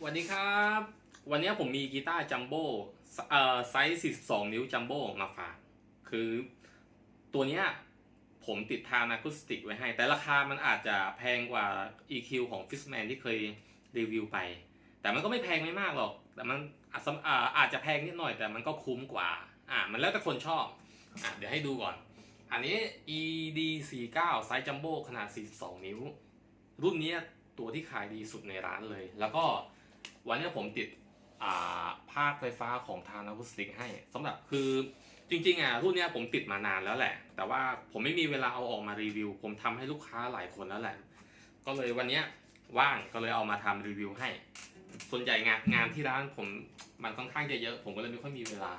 สวัสดีครับ วันนี้ผมมีกีตาร์จัมโบ้เอ่อไซส์ 42 นิ้วจัมโบ้มาฝาก คือตัวเนี้ยผมติดทางอะคูสติกไว้ให้ แต่ราคามันอาจจะแพงกว่า EQ ของ Fishman ที่เคยรีวิวไป แต่มันก็ไม่แพงไม่มากหรอก แต่มันอาจสำอ่าอาจจะแพงนิดหน่อยแต่มันก็คุ้มกว่า อ่า มันแล้วแต่คนชอบ อะเดี๋ยวให้ดูก่อน อันนี้ ED 49 ไซส์จัมโบ้ขนาด 42 นิ้ว รุ่นเนี้ยตัวที่ขายดีสุดในร้านเลย แล้วก็ วันนี้ผมติดภาคไฟฟ้าของทางอะคูสติกให้สำหรับคือจริงๆอะรุ่นนี้ผมติดมานานแล้วแหละ แต่ว่าผมไม่มีเวลาเอาออกมารีวิว ผมทำให้ลูกค้าหลายคนแล้วแหละ ก็เลยวันนี้ว่างก็เลยเอามาทำรีวิวให้ ส่วนใหญ่งานงานที่ร้านผมมันค่อนข้างจะเยอะ ผมก็เลยไม่ค่อยมีเวลา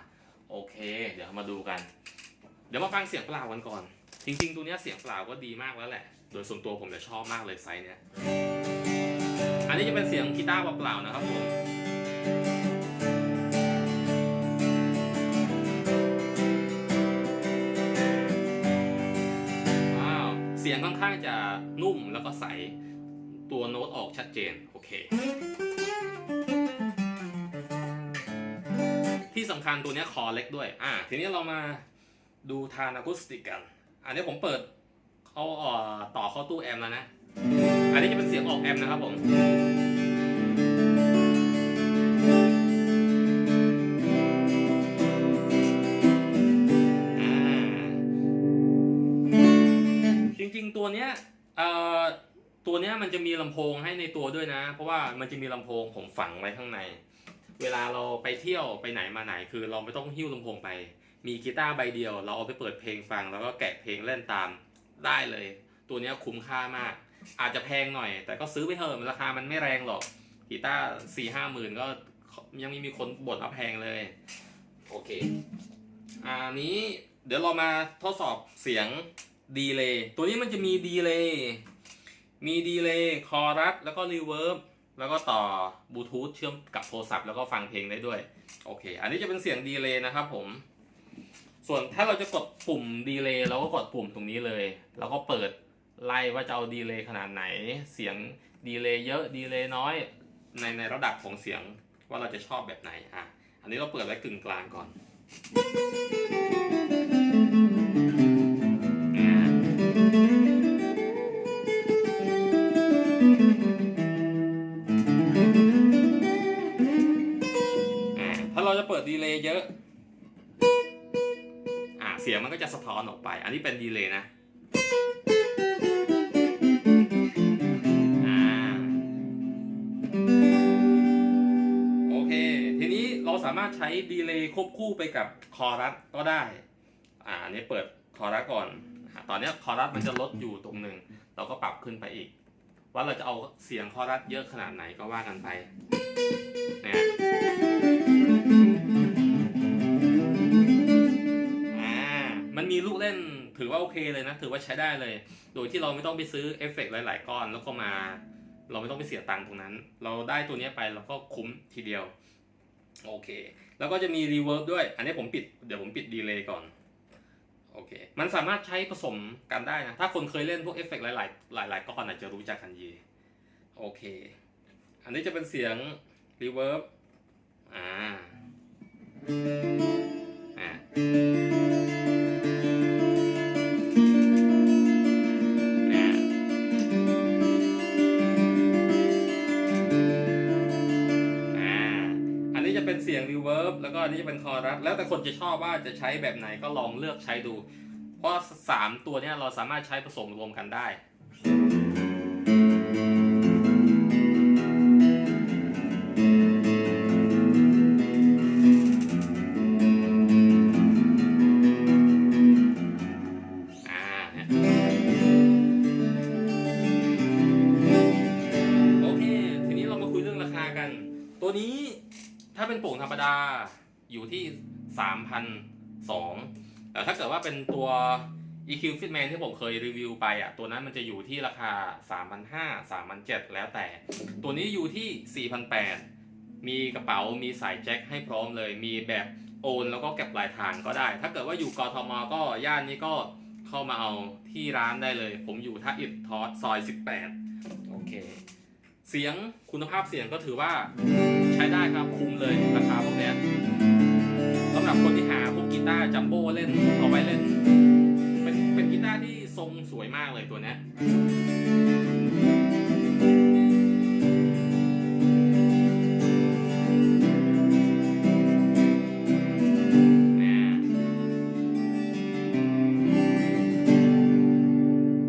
โอเค เดี๋ยวมาดูกัน เดี๋ยวมาฟังเสียงเปล่ากันก่อน จริง ๆ ตัวนี้เสียงเปล่าก็ดีมากแล้วแหละ โดยส่วนตัวผมจะชอบมากเลยไซส์เนี้ย อันนี้จะเป็นเสียงกีตาร์เปล่าๆนะครับผมว้าวเสียงค่อนข้างจะนุ่มแล้วก็ใส ตัวโน้ตออกชัดเจน โอเค ที่สำคัญตัวนี้คอเล็กด้วย อ่า ทีนี้เรามาดูทานอะคูสติกกัน อันนี้ผมเปิดเขาต่อเข้าตู้แอมป์แล้วนะ อันนี้จะเป็นเสียงออกแอมนะครับผมจริงๆตัวเนี้ยตัวเนี้ยมันจะมีลำโพงให้ในตัวด้วยนะ เพราะว่ามันจะมีลำโพงผมฝังไว้ข้างใน เวลาเราไปเที่ยวไปไหนมาไหน คือเราไม่ต้องหิ้วลำโพงไป มีกีตาร์ใบเดียว เราเอาไปเปิดเพลงฟังแล้วก็แกะเพลงเล่นตามได้เลย ตัวเนี้ยคุ้มค่ามาก อาจจะแพงหน่อย แต่ก็ซื้อไปเถอะราคามันไม่แรงหรอกกีตาร์สี่ห้าหมื่นก็ยังไม่มีคนบ่นว่าแพงเลย โอเคอันนี้เดี๋ยวเรามาทดสอบเสียงดีเลย์ตัวนี้มันจะมีดีเลย์มีดีเลย์คอรัสแล้วก็รีเวิร์บแล้วก็ต่อบลูทูธเชื่อมกับโทรศัพท์แล้วก็ฟังเพลงได้ด้วย โอเค อันนี้จะเป็นเสียงดีเลย์นะครับผม ส่วนถ้าเราจะกดปุ่มดีเลย์เราก็กดปุ่มตรงนี้เลย แล้วก็เปิด ไล่ว่าจะเอาดีเลย์ขนาดไหน เสียงดีเลย์เยอะดีเลย์น้อย ในในระดับของเสียงว่าเราจะชอบแบบไหนอะอันนี้เราเปิดไว้กึ่งกลางก่อนถ้าเราจะเปิดดีเลย์เยอะอ่าเสียงมันก็จะสะท้อนออกไป อันนี้เป็นดีเลย์นะาสามารถใช้ดีเลย์ควบคู่ไปกับคอรัสก็ได้ อ่าอันนี้เปิดคอรัสก่อน ตอนนี้คอรัสมันจะลดอยู่ตรงหนึ่ง เราก็ปรับขึ้นไปอีก ว่าเราจะเอาเสียงคอรัสเยอะขนาดไหนก็ว่ากันไปเนี่ยอ่า มันมีลูกเล่นถือว่าโอเคเลยนะ ถือว่าใช้ได้เลย โดยที่เราไม่ต้องไปซื้อเอฟเฟกต์หลาย ๆ ก้อนแล้วก็มา เราไม่ต้องไปเสียตังค์ตรงนั้น เราได้ตัวนี้ไปเราก็คุ้มทีเดียว โอเค แล้วก็จะมีรีเวิร์บด้วย อันนี้ผมปิด เดี๋ยวผมปิดดีเลย์ก่อน โอเค มันสามารถใช้ผสมกันได้นะ ถ้าคนเคยเล่นพวกเอฟเฟกต์หลายๆ หลายๆก้อนอาจจะรู้จักกันยีโอเค อันนี้จะเป็นเสียงรีเวิร์บอ่า เป็นเสียงรีเวิร์บแล้วก็อันนี้จะเป็นคอรัสแล้วแต่คนจะชอบว่าจะใช้แบบไหนก็ลองเลือกใช้ดู เพราะสามตัวเนี้ยเราสามารถใช้ผสมรวมกันได้โอเคทีนี้เรามาคุยเรื่องราคากันตัวนี้ ถ้าเป็นโป่งธรรมดาอยู่ที่3,200แต่ถ้าเกิดว่าเป็นตัว EQ Fitman ที่ผมเคยรีวิวไปอะ ตัวนั้นมันจะอยู่ที่ราคา 3,500 3,700 แล้วแต่ ตัวนี้อยู่ที่ 4,800 มีกระเป๋า มีสายแจ็คให้พร้อมเลย มีแบบโอนแล้วก็เก็บปลายทางก็ได้ ถ้าเกิดว่าอยู่กทมก็ย่านนี้ก็เข้ามาเอาที่ร้านได้เลย ผมอยู่ท่าอิฐทอสซอย 18 โอเค เสียงคุณภาพเสียงก็ถือว่าใช้ได้ครับคุ้มเลยราคาพวกนี้สำหรับคนที่หาพวกกีตาร์จัมโบ้เล่นเอาไว้เล่น เป็นเป็นกีตาร์ที่ทรงสวยมากเลยตัวนี้เนี่ย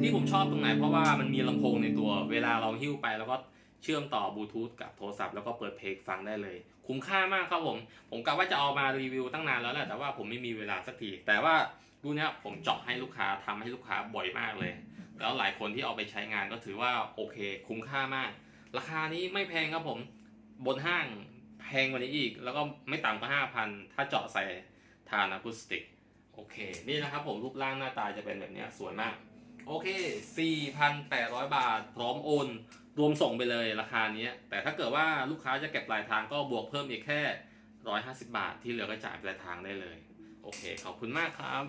ที่ผมชอบตรงไหนเพราะว่ามันมีลำโพงในตัวเวลาเราหิ้วไปแล้วก็ เชื่อมต่อบลูทูธกับโทรศัพท์แล้วก็เปิดเพลงฟังได้เลย คุ้มค่ามากครับผม ผมกะว่าจะเอามารีวิวตั้งนานแล้วแหละแต่ว่าผมไม่มีเวลาสักที แต่ว่ารุ่นนี้ผมเจาะให้ลูกค้าทำให้ลูกค้าบ่อยมากเลย แล้วหลายคนที่เอาไปใช้งานก็ถือว่าโอเค คุ้มค่ามาก ราคานี้ไม่แพงครับผม บนห้างแพงกว่านี้อีก แล้วก็ไม่ต่ำกว่าห้าพันถ้าเจาะใส่ทานอะคูสติกโอเค นี่นะครับผมรูปร่างหน้าตาจะเป็นแบบนี้สวยมาก โอเค 4,800 บาท พร้อมโอน รวมส่งไปเลยราคานี้แต่ถ้าเกิดว่าลูกค้าจะเก็บปลายทางก็บวกเพิ่มอีกแค่ 150 บาทที่เหลือก็จ่ายปลายทางได้เลย โอเค ขอบคุณมากครับ